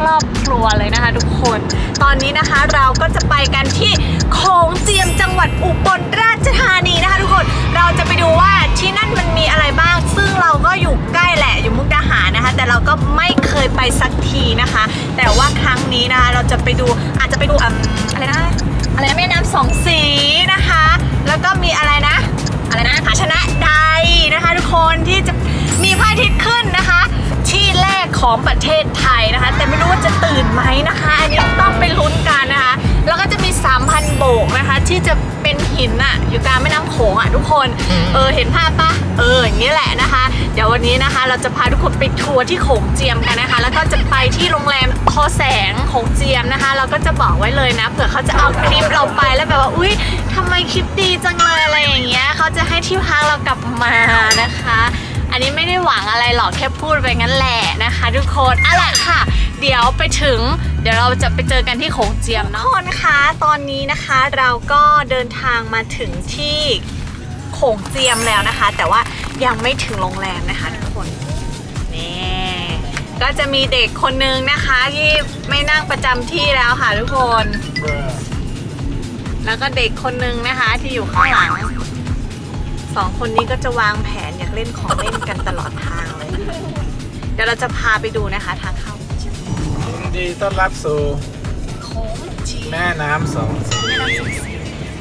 ครอบครัวเลยนะคะทุกคน ตอนนี้นะคะเราก็จะไปกันที่โขงเจียมจังหวัดอุบลราชธานีนะคะ ทุกคนเราจะไปดูว่าที่นั่นมันมีอะไรบ้าง ซึ่งเราก็อยู่ใกล้แหละอยู่มุกดาหารนะคะ แต่เราก็ไม่เคยไปสักทีนะคะ แต่ว่าครั้งนี้นะคะเราจะไปดูอาจจะไปดูอืมอะไรนะอะไรนะแม่น้ำสองสีนะคะ แล้วก็มีอะไรนะ อะไรนะผาชนะใดนะคะ ทุกคนที่จะมีพระอาทิตย์ขึ้นนะคะ แรกของประเทศไทยนะคะ แต่ไม่รู้ว่าจะตื่นไหมนะคะ อันนี้ต้องไปลุ้นกันนะคะ แล้วก็จะมี 3,000 โบกนะคะ ที่จะเป็นหินอะอยู่กลางแม่น้ำโขงอะทุกคน เออเห็นภาพปะเอออย่างนี้แหละนะคะ เดี๋ยววันนี้นะคะ เราจะพาทุกคนไปทัวร์ที่โขงเจียมกันนะคะ แล้วก็จะไปที่โรงแรมคอแสงโขงเจียมนะคะ เราก็จะบอกไว้เลยนะเผื่อเขาจะเอาคลิปเราไปแล้วแบบว่าอุ้ยทำไมคลิปดีจังเลยอะไรอย่างเงี้ยเขาจะให้ที่พักเรากลับมานะคะ อันนี้ไม่ได้หวังอะไรหรอกแค่พูดไปงั้นแหละนะคะทุกคนเอาล่ะค่ะ เดี๋ยวไปถึง เดี๋ยวเราจะไปเจอกันที่โขงเจียมเนาะทุกคนคะตอนนี้นะคะเราก็เดินทางมาถึงที่โขงเจียมแล้วนะคะ แต่ว่ายังไม่ถึงโรงแรมนะคะทุกคนนี่ก็จะมีเด็กคนนึงนะคะที่ไม่นั่งประจำที่แล้วค่ะทุกคน แล้วก็เด็กคนนึงนะคะที่อยู่ข้างหลัง สองคนนี้ก็จะวางแผนอยากเล่นของเล่นกันตลอดทางเลย เดี๋ยวเราจะพาไปดูนะคะทางเข้ายินดีต้อนรับสู่โค้งจียมแม่น้ำสองสี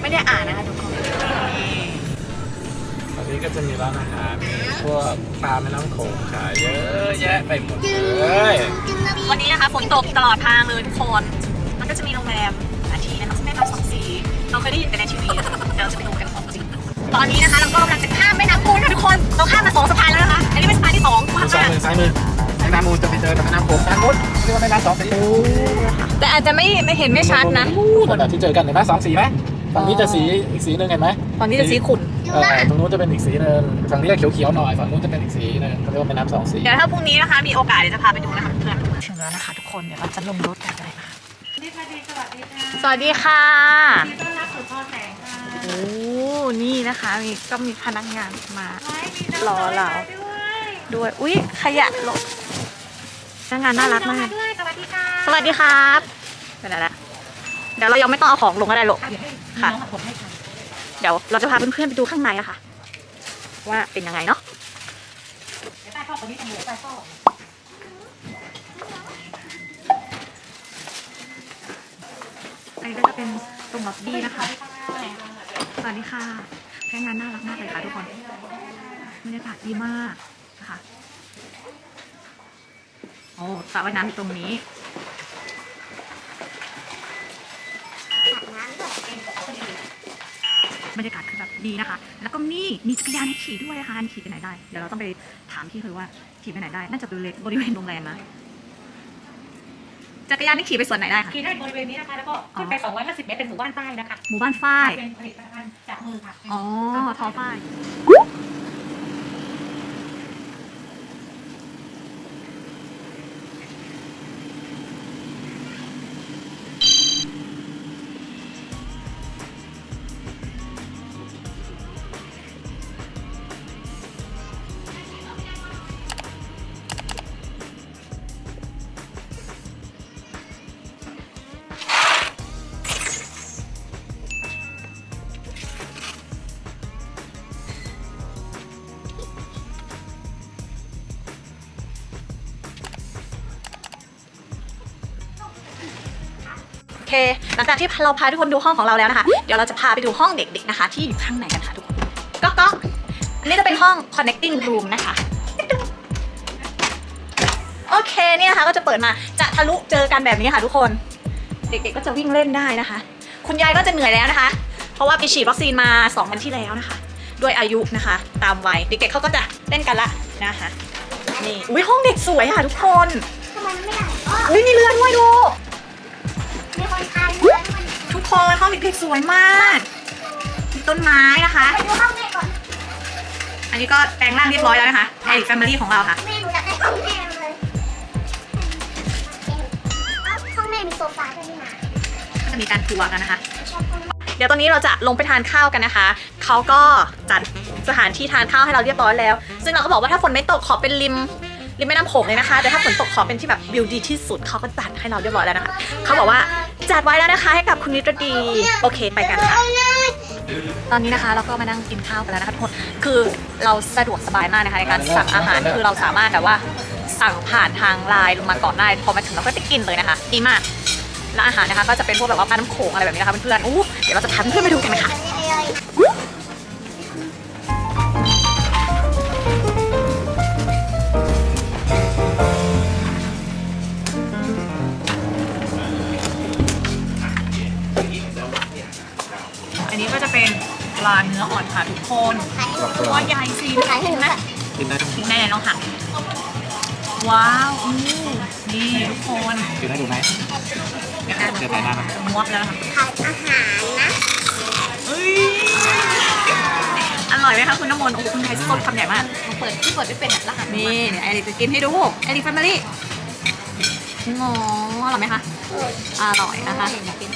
ไม่ได้อ่านนะคะทุกคนตอนนี้ก็จะมีร้านอาหารมีพวกปลาแม่น้ำโขงขายเยอะแยะไปหมดเลยวันนี้นะคะฝนตกตลอดทางเลยทุกคนมันก็จะมีโรงแรมหลายที่นะคะแม่น้ำสองสีเราเคยได้ยินแต่ในทีวีเดี๋ยวเราจะไปดูกัน ตอนนี้นะคะ เราก็กำลังจะข้ามแม่น้ำปูนค่ะทุกคน เราข้ามมาสองสะพานแล้วนะคะ อันนี้เป็นสะพานที่สองกว้างซ้ายมากมือซ้ายมือแม่น้ำมูลจะไปเจอกับแม่น้ำโขงด้านนู้นเรียกว่าแม่น้ำสองสีแต่อาจจะไม่ไม่เห็นไม่ชัดนะขนาดที่เจอกันเห็นไหมสองสีไหมฝั่งนี้จะสีอีกสีหนึ่งเห็นไหมตอนนี้จะสีขุ่นเออตรงนู้นจะเป็นอีกสีหนึ่งฝั่งนี้จะเขียวๆหน่อยฝั่งนู้นจะเป็นอีกสีหนึ่งเขาเรียกว่าแม่น้ำสองสีเดี๋ยวถ้าพรุ่งนี้นะคะมีโอกาสเดี๋ยวจะพาไปดูนะคะเพื่อนถึงแล้วนะคะ ทุกคนเดี๋ยวเราจะลงรถกันเลยนะคะสวัสดีค่ะต้อนรับสู่พ่อแสงค่ะโอ้ นี่นะคะมีก็มีพนักงานมามีน้งรอเราด้วยด้วยอุ๊ยขยะรถพนักงานน่ารักมากด้วยสวัสดีค่ะสวัสดีครับเดี๋ยวนะเดี๋ยวเรายังไม่ต้องเอาของลงก็ได้หรอกเดี๋ยวให้ค่ะน้องกดให้ค่ะเดี๋ยวเราจะพาเพื่อนๆไปดูข้างในอะค่ะ ว่าเป็นยังไงเนาะเดี๋ยวใต้ท่อคนนี้ตำรวจใต้ท่ออันนี้ก็จะเป็นตรงล็อบบี้นะคะ สวัสดีค่ะพนักงานน่ารักมากเลยค่ะทุกคนบรรยากาศดีมากนะคะโอ้สระว่ายน้ำตรงนี้บรรยากาศคือแบบดีนะคะ แล้วก็มีมีจักรยานให้ขี่ด้วยค่ะอันนี้ขี่ไปไหนได้ เดี๋ยวเราต้องไปถามพี่คือว่าขี่ไปไหนได้ น่าจะบริเวณบริเวณโรงแรมนะ จักรยานนี่ขี่ไปส่วนไหนได้คะขี่ได้บริเวณนี้นะคะแล้วก็ขึ้นไป 250 เมตรเป็นหมู่บ้านฝ้ายนะคะหมู่บ้านฝ้ายเป็นผลิตภัณฑ์จากมือค่ะอ๋อทอฝ้าย เค หลังจากที่เราพาทุกคนดูห้องของเราแล้วนะคะ เดี๋ยวเราจะพาไปดูห้องเด็กๆนะคะ ที่อยู่ข้างในกันค่ะทุกคนก็ก็อันนี้จะเป็นห้อง connecting room นะคะโอเคนี่นะคะก็จะเปิดมาจะทะลุเจอกันแบบนี้ค่ะทุกคน เด็กๆก็จะวิ่งเล่นได้นะคะ คุณยายก็จะเหนื่อยแล้วนะคะ เพราะว่าไปฉีดวัคซีนมา2วันที่แล้วนะคะ ด้วยอายุนะคะ ตามวัยเด็กๆเขาก็จะเล่นกันละนะคะนี่อุ้ยห้องเด็กสวยค่ะทุกคนทำไมมันไม่ได้อ๋ออุ้ยมีเรือนด้วยดู นทุกคนห้องเด็กๆสวยมาก มีต้นไม้นะคะ ไปดูห้องแม่ก่อนอันนี้ก็แปลงร่างเรียบร้อยแล้วนะคะไอ้แฟมิลี่ของเราค่ะ แม่หนูอยากได้ห้องแม่เลยอ้าวห้องแม่มีโซฟาด้วยนี่นะก็จะมีการทัวร์กันนะคะ ชอบห้องเดี๋ยวตอนนี้เราจะลงไปทานข้าวกันนะคะ เขาก็จัดสถานที่ทานข้าวให้เราเรียบร้อยแล้ว ซึ่งเราก็บอกว่าถ้าฝนไม่ตกขอเป็นริมริมแม่น้ำโขงเลยนะคะ แต่ถ้าฝนตกขอเป็นที่แบบวิวดีที่สุดเขาก็จัดให้เราเรียบร้อยแล้วนะคะ เขาบอกว่า จัดไว้แล้วนะคะ ให้กับคุณนิตรดี โอเคไปกันค่ะ ตอนนี้นะคะเราก็มานั่งกินข้าวกันแล้วนะคะทุกคน คือเราสะดวกสบายมากนะคะในการสั่งอาหาร คือเราสามารถแบบว่าสั่งผ่านทางไลน์ลงมาก่อนได้ พอมาถึงเราก็จะกินเลยนะคะ ดีมาก แล้วอาหารนะคะก็จะเป็นพวกแบบว่าปลาน้ำโขงอะไรแบบนี้นะคะเพื่อนๆอู้เดี๋ยวเราจะพาเพื่อนไปดูกันค่ะ ป็นปลาเนื้ออ่อนค่ะทุกคนตัวใหญ่สิเห็นไหมกินได้ทั้งกินได้เลยน้องค่ะ ว้าวอู้นี่ทุกคนกินได้ดูไหมเดี๋ยวถ่ายหน้ามันมวบแล้วค่ะขายอาหารนะเฮ้ยอร่อยไหมคะคุณน้ำมนต์โอ้โหคุณไทยสดคำใหญ่มากเปิดที่เปิดไม่เป็นอะรหัสนี่เดี๋ยวไอริจะกินให้ดูไอริแฟมิลี่งออร่อยไหมคะ อร่อยนะคะอยากกิ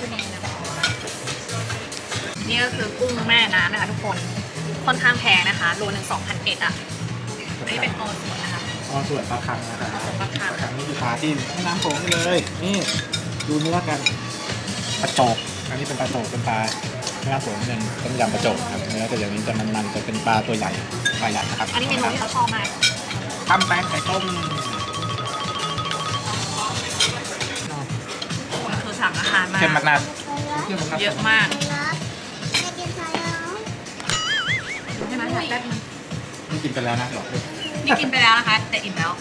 นทุเรียนนะนี่ก็คือกุ้งแม่น้ำนะคะทุกคน ค่อนข้างแพงนะคะ โลหนึ่งสองพันเอ็ดอะอันนี้เป็นออสดนะคะอ๋อส่วนปลาคังนะครับผสมปลาคังปลาคังนี่คือปลาที่แม่น้ำโขงนี่เลย นี่ดูเนื้อกันปลาโจกอันนี้เป็นปลาโจกเป็นปลาแม่น้ำโขงเป็นต้มยำปลาโจกครับเนื้อแต่อย่างนี้จะมันๆจะเป็นปลาตัวใหญ่ปลาใหญ่นะครับอันนี้เมนูที่เราชอบมาก ตำแป้งไก่ต้มคือสั่งอาหารมาเค็มมากนะเค็มมากนะเยอะมาก แป๊บนึงนี่กินไปแล้วนะบอกเลยนี่กินไปแล้วนะคะ แต่อิ่มแล้ว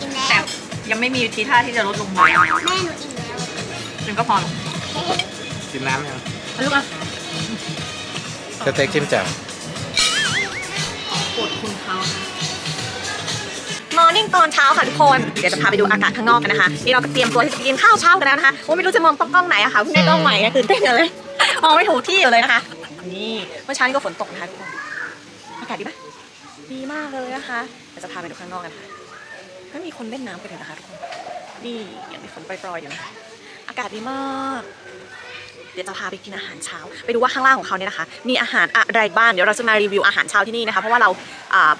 กินแต่แล้วยังไม่มีทีท่าที่จะลดลงมาแม่หนูอิ่มแล้วจนก็พอลงกินน้ำยังเอาลูกอะสเต็กจิ้มแจ่วกดคุณเขามอร์นิ่งตอนเช้าค่ะทุกคน เดี๋ยวจะพาไปดูอากาศข้างนอกกันนะคะนี่เราก็เตรียมตัวที่จะไปกินข้าวเช้ากันแล้วนะคะว่าไม่รู้จะมองต้องกล้องไหนอะค่ะเพิ่งได้กล้องใหม่ไงตื่นเต้นอยู่เลยมองไม่ถูกที่อยู่เลยนะคะ นี่เมื่อเช้านี้ก็ฝนตกนะคะทุกคน อากาศดีปะดีมากเลยนะคะเดี๋ยวจะพาไปดูข้างนอกกันค่ะก็มีคนเล่นน้ำกันอยู่นะคะทุกคนนี่ยังมีฝนปล่อยๆอยู่นะอากาศดีมากเดี๋ยวจะพาไปกินอาหารเช้า ไปดูว่าข้างล่างของเขาเนี่ยนะคะ มีอาหารอะไรบ้างเดี๋ยวเราจะมารีวิวอาหารเช้าที่นี่นะคะ เพราะว่าเรา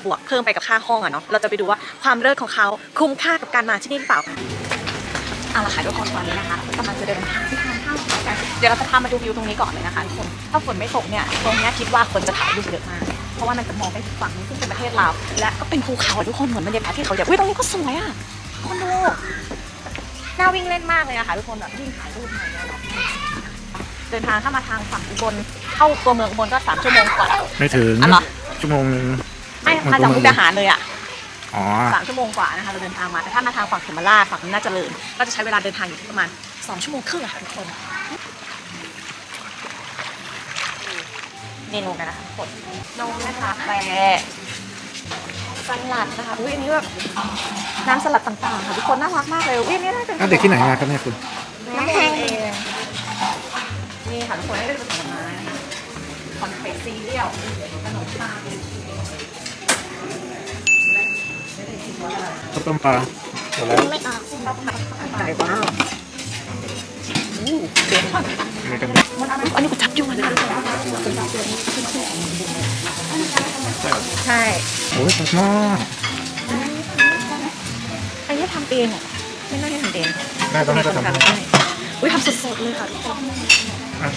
บวกเพิ่มไปกับค่าห้องอะเนาะเราจะไปดูว่าความเลิศของเขาคุ้มค่ากับการมาที่นี่หรือเปล่าเอาละค่ะทุกคนตอนนี้นะคะกำลังจะเดินทางที่ทานข้าวกันเดี๋ยวเราจะพามาดูวิวตรงนี้ก่อนเลยนะคะทุกคนถ้าฝนไม่ตกเนี่ยตรงนี้คิดว่าคนจะถ่ายรูปเยอะมาก เพราะว่ามันจะมองไปฝั่งนู้นซึ่งเป็นประเทศลาวและก็เป็นภูเขาอะทุกคนเหมือนบรรยากาศที่เขาใหญ่อุ้ยตรงนี้ก็สวยอะคนดูน่าวิ่งเล่นมากเลยอะค่ะทุกคนแบบวิ่งถ่ายรูปหน่อยเนี่ยแบบเดินทางเข้ามาทางฝั่งอุบลเข้าตัวเมืองอุบลก็สามชั่วโมงกว่า ไม่ถึงอ๋อเหรอ ชั่วโมงนึงไม่มาจากมุกดาหารเลยอะ อ๋อ สามชั่วโมงกว่านะคะเราเดินทางมาแต่ถ้ามาทางฝั่งเขมราชฝั่งน่าจะเจริญก็จะใช้เวลาเดินทางอยู่ที่ประมาณสองชั่วโมงครึ่งอะค่ะทุกคน เมนูกันนะคะทุกคนนมนะคะแปรสลัดนะคะอุ้ยอันนี้แบบน้ำสลัดต่างๆค่ะทุกคนน่ารักมากเลยอุ้ยอันนี่น่าเป็นเด็กที่ไหนมาครับเนี่ยคุณน้ำแข็งเองนี่ค่ะทุกคนได้เป็นผลไม้นะคะคอนเฟกซีเรียลขนมปังข้าวต้มปลาหมดแล้วไม่ออกอะไรบ้างอู้ เบคอนมีกันอันนี้กูจับยุ่งนะคะใช่โอ้ยหม้ออันนี้ทำเองเหรอไม่น่าจะทำเองได้ก็น่าจะทำได้ได้อุ้ยทำสดๆเลยค่ะทุกคนอะ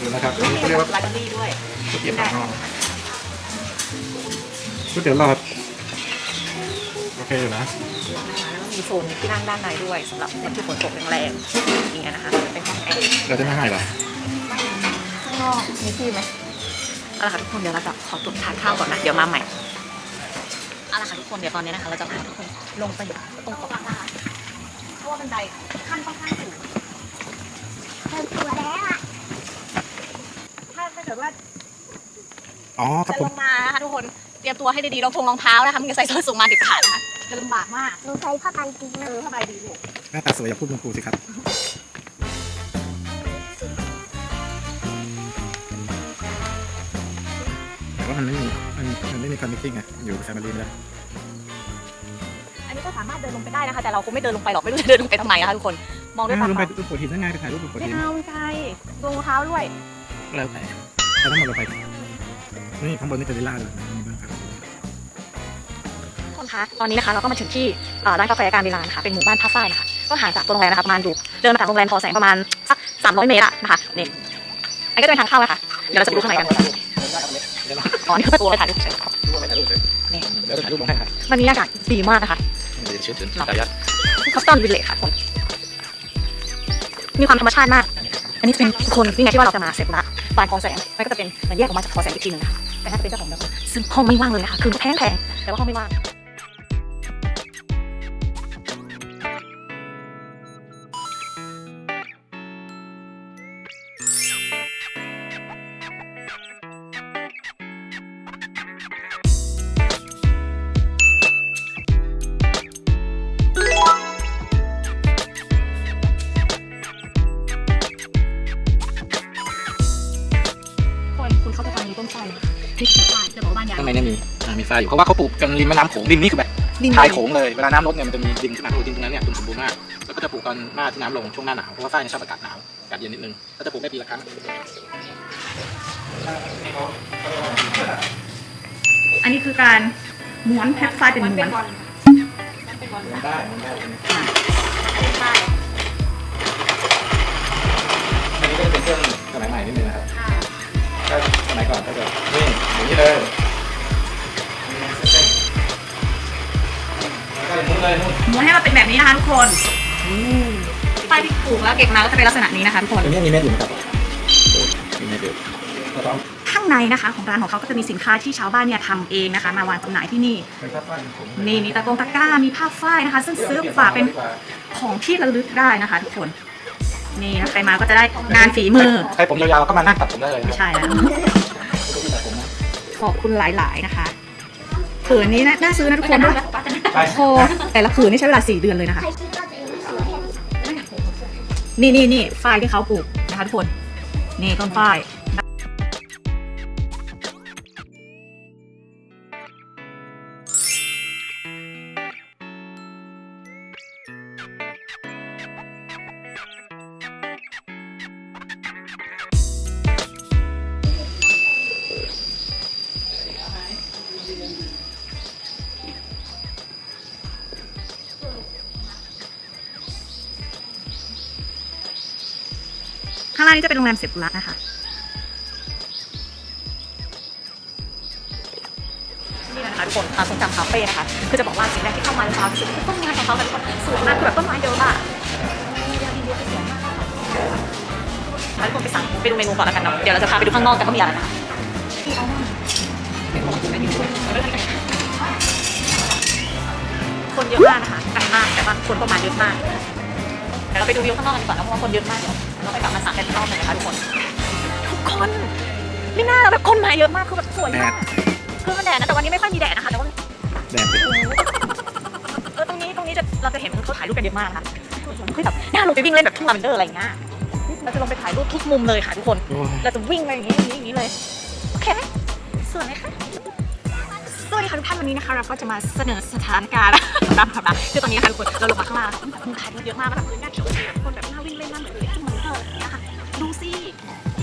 ดูนะครับนี่เขาเรียกว่าลาเบอรี่ด้วยก๋วยเตี๋ยวปากหม้อก๋วยเตี๋ยวหลอดโอเคอยู่นะแล้วก็ มีโซนที่นั่งด้านในด้วยสำหรับคนที่ฝนตกแรงๆอย่างเงี้ยนะคะเป็นห้องแอร์เราจะไม่ให้เหรอข้างนอกมีที่ไหมเอาละค่ะทุกคนเดี๋ยวเราจะขอตัวทานข้าวก่อนนะเดี๋ยวมาใหม่เอาละค่ะทุกคนเดี๋ยวตอนนี้นะคะเราจะพาทุกคนลงไปตรงเกาะล้านเพราะว่าบันไดขั้นค่อนข้างสูงเริ่มตัวแล้วอะถ้าถ้าเกิดว่าอ๋อครับจะผลมงมานะคะทุกคนเตรียมตัวให้ดีๆรองทงรองเท้านะคะมันจะใส่ส้นสูงมาเด็ดขาดนะคะ จะลำบากมากหนูใส่ผ้ากันจริงเอนะอสบายดีลูกหน้าตาสวยอย่าพูดคุณครูสิครับ แต่ว่ามันไม่มีมันมันไม่มีคอนเนคติ้งไงอยู่แฟมิลี่ไม่ได้อันนี้ก็สามารถเดินลงไปได้นะคะ แต่เราคงไม่เดินลงไปหรอกไม่รู้จะเดินลงไปทำไมนะคะทุกคนมองด้วยตาลงเปไปล่าดูโขดหินได้ไงไปถ่ายรูปบนโขดไม่หินเอาไม่ใช่รองเท้าด้วย แล้วแต่เราต้องมาลงไปนี่ข้างบนนี่เป็นวิลล่าเลยมีบ้าง ครับคนคนคะตอนนี้นะคะเราก็มาถึงที่เอ่อร้านกาแฟการเวลานะคะเป็นหมู่บ้านท่าฝ้ายนะคะก็ห่างจากตัวโรงแรมนะคะประมาณอยู่เดินมาจากโรงแรมพอแสงประมาณสักสามร้อยเมตรอะนะคะนี่อันนี้ก็จะเป็นทางเข้านะคะเดี๋ยวเราจะไปดูข้างในกันอ๋อนี่คือประตูเลยถ่ายรูปเฉยนี่เดี๋ยวถ่ายรูปลงให้ครับวันนี้อากาศดีมากนะคะเดี๋ยวเชิญเชิญสายยัดคัสตอมวิลเลจค่ะคนมีความธรรมชาติมาก อันนี้จะเป็นคนนี่ไงที่ว่าเราจะมาเสร็จละบานพอแสงมันก็จะเป็นมันแยกออกมาจากพอแสงอีกทีหนึงนะคะแต่น่าจะเป็นเจ้าของเดิมซึ่งห้องไม่ว่างเลยนะคะคือแพงแพงๆแต่ว่าห้องไม่ว่าง ต้นไทรที่ถือป้ายจะบอกว่าบ้านยางข้างในเนี่ยมีอ่ามีฝ้ายอยู่เพราะว่าเขาปลูกกันริมแม่น้ำโขงดินนี่คือแบบดินชายโขงเลยเวลาน้ำลดเนี่ยมันจะมีดินขึ้นมาดูดินตรงนั้นเนี่ยคุณสมบูรณ์มากแล้วก็จะปลูกตอนหน้าที่น้ำลงช่วงหน้าหนาวเพราะว่าฝ้ายเนี่ยชอบอากาศหนาวอากาศเย็นนิดนึงก็จะปลูกได้ปีละครั้งอันนี้คือการม้วนแพ็คไฟล์เป็นม้วนได้ได้อันนี้ก็จะเป็นเครื่องสมัยใหม่นิดนึงนะครับ เลยแล้วก็อย่างนู้นเลยนู้นม้วนให้มันเป็นแบบนี้นะคะทุกคนป้ายที่ปลูกแล้วเก็บมาก็จะเป็นลักษณะนี้นะคะทุกคนตรงนี้มีเม็ดอยู่นะครับมีเม็ดอยู่แล้วก็ข้างในนะคะของร้านของเขาก็จะมีสินค้าที่ชาวบ้านเนี่ยทำเองนะคะ มาวางจำหน่ายที่นี่เป็นผ้าฝ้ายผมนี่มีตะกงตะกร้ามีผ้าฝ้ายนะคะ ซึ่งซื้อฝากเป็นของที่ระลึกได้นะคะทุกคนนี่นะใครมาก็จะได้งานฝีมือ ใครผมยาวๆก็มานั่งตัดผมได้เลยนะใช่แล้วตัดผมนะ ขอบคุณหลาย ๆ นะคะผืนนี้นะน่าซื้อนะทุกคนด้วยใช่โอ้แต่ละผืนนี่ใช้เวลาสี่เดือนเลยนะคะใครคิดว่าตัวเองสวยนี่นี่นี่ฝ้ายที่เขาปลูกนะคะทุกคน นี่ต้นฝ้ายางล่างนี้จะเป็นโรงแรมเซกุระนะคะนี่นะคะทุกคนความทรงจำคาเฟ่นะคะคือจะบอกว่าสิ่งแรกที่เข้ามาในความรู้สึกคือต้นไม้ของเขาแบบสวยมากคือแบบต้นไม้เดิมอะแล้วทุกคนไปสั่งไปดูเมนูก่อนแล้วกันเนาะเดี๋ยวเราจะพาไปดูข้างนอกกันว่ามีอะไรนะคะคนเยอะมากนะคะไกลมากแต่ว่าคนก็มาเยอะมากเดี๋ยวเราไปดูวิวข้างนอกกันกว่านะเพราะว่าคนเยอะมากเดี๋ยว เราไปกลับมาสั่งกันอีกรอบหนึ่งนะคะทุกคน ทุกคน ไม่น่าแบบคนมาเยอะมากคือแบบสวยมากคือมันแดดนะแต่วันนี้ไม่ค่อยมีแดดนะคะแต่ว่าแดดสิเออตรงนี้ตรงนี้จะเราจะเห็นเขาถ่ายรูปกันเยอะมากนะคะคือแบบน่าลงไปวิ่งเล่นแบบทุ่งลาเวนเดอร์อะไรอย่างเงี้ยเราจะลงไปถ่ายรูปทุกมุมเลยค่ะทุกคนโอ้ยเราจะวิ่งไปอย่างนี้อย่างนี้อย่างนี้เลยโอเคไหมสวยไหมคะสวัสดีค่ะทุกท่านวันนี้นะคะเราก็จะมาเสนอสถานการณ์รับครับรับคือตอนนี้นะคะทุกคนเราลงมาข้างล่างแล้วแบบคนถ่ายรูปเยอะมากแล้วแบบพื้นหน้าเขียวแบบคนแบบหน้าวิ่งเล่นหน้าเหมือนเลย ดูสิ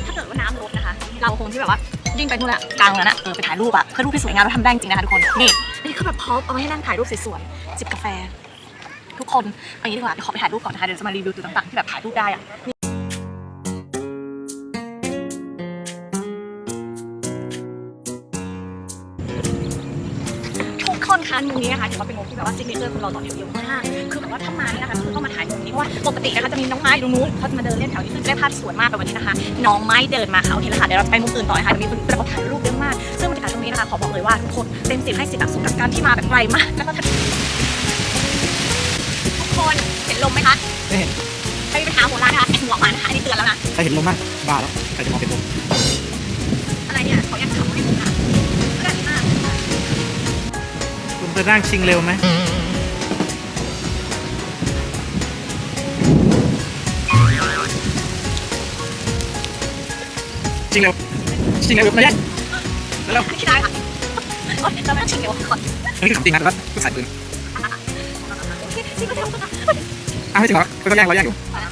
ถ้าเกิดว่าน้ำลดนะคะ เราคงที่แบบว่าวิ่งไปนู่นแหละกลางนั้นอะเออไปถ่ายรูปอะเพื่อรูปที่สวยงามเราทำได้จริงนะคะทุกคน นี่นี่คือแบบพร้อมเอาไว้ให้นั่งถ่ายรูปสวยๆจิบกาแฟ ทุกคนเอางี้ดีกว่าเดี๋ยวขอไปถ่ายรูปก่อนนะคะเดี๋ยวจะมารีวิวตัวต่างๆที่แบบถ่ายรูปได้อะ คนคะมุมนี้นะคะถือว่าเป็นมุมที่แบบว่าซิกเนเจอร์ของเราตอนนี้เยอะมากคือแบบว่าถ้ามาเนี่ยนะคะคือต้องมาถ่ายมุมนี้เพราะว่าปกตินะคะจะมีน้องไม้อยู่ตรงนู้นเขาจะมาเดินเล่นแถวนี้ซึ่งได้ภาพสวยมากแต่วันนี้นะคะ น้องไม้เดินมาเขาทีละค่ะเดี๋ยวเราไปมุมอื่นต่อนะคะเดี๋ยวมีคนแบบว่าถ่ายรูปเยอะมากซึ่งบรรยากาศตรงนี้นะคะขอบอกเลยว่าทุกคนเต็มสิบให้สิบแบบสมกับการที่มาแบบไกลมากแล้วก็ทุกคนเห็นลมไหมคะไม่เห็นใครไปหาหัวร้านนะคะไอหัวมันนะคะอันนี้เตือนแล้วนะใครเห็นลมมั้งบ้าแล้วใครจะมองเห็นลม คุณจะนั่งชิงเร็วไหมชิงเร็วชิงเร็วไม่ได้แล้วไม่ได้ค่ะโอ๊ยเราไม่ต้องชิงเดี๋ยวก่อนอันนี้คือของจริงนะแต่ว่าผู้สายปืนโอเคชิงก็เร็วสุดนะอ้าวไม่จริงเหรอเป็นก็แย่งเราแย่งอยู่ไปแล้ว